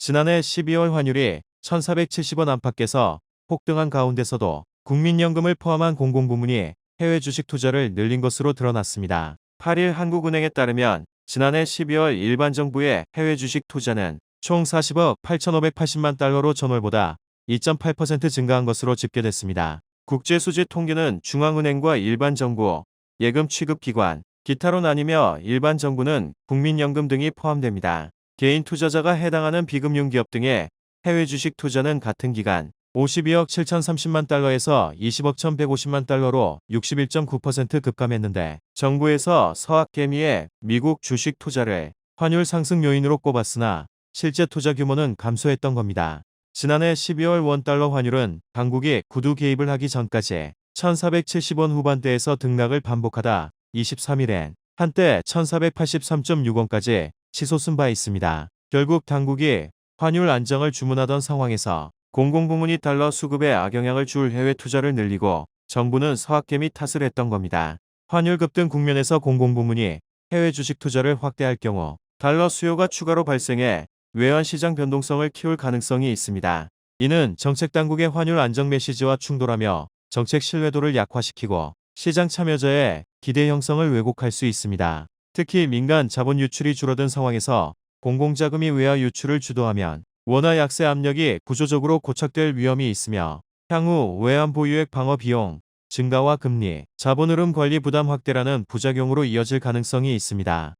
지난해 12월 환율이 1,470원 안팎에서 폭등한 가운데서도 국민연금을 포함한 공공부문이 해외 주식 투자를 늘린 것으로 드러났습니다. 8일 한국은행에 따르면 지난해 12월 일반 정부의 해외 주식 투자는 총 40억 8,580만 달러로 전월보다 2.8% 증가한 것으로 집계됐습니다. 국제수지 통계는 중앙은행과 일반 정부, 예금 취급기관, 기타로 나뉘며 일반 정부는 국민연금 등이 포함됩니다. 개인 투자자가 해당하는 비금융 기업 등의 해외 주식 투자는 같은 기간 52억 7,030만 달러에서 20억 1,150만 달러로 61.9% 급감했는데 정부에서 서학개미의 미국 주식 투자를 환율 상승 요인으로 꼽았으나 실제 투자 규모는 감소했던 겁니다. 지난해 12월 원달러 환율은 당국이 구두 개입을 하기 전까지 1470원 후반대에서 등락을 반복하다 23일엔 한때 1483.6원까지 치솟은 바 있습니다. 결국 당국이 환율 안정을 주문하던 상황에서 공공부문이 달러 수급에 악영향을 줄 해외 투자를 늘리고 정부는 서학개미 탓을 했던 겁니다. 환율 급등 국면에서 공공부문이 해외 주식 투자를 확대할 경우 달러 수요가 추가로 발생해 외환 시장 변동성을 키울 가능성이 있습니다. 이는 정책 당국의 환율 안정 메시지와 충돌하며 정책 신뢰도를 약화시키고 시장 참여자의 기대 형성을 왜곡할 수 있습니다. 특히 민간 자본 유출이 줄어든 상황에서 공공자금이 외화 유출을 주도하면 원화 약세 압력이 구조적으로 고착될 위험이 있으며 향후 외환 보유액 방어 비용 증가와 금리, 자본 흐름 관리 부담 확대라는 부작용으로 이어질 가능성이 있습니다.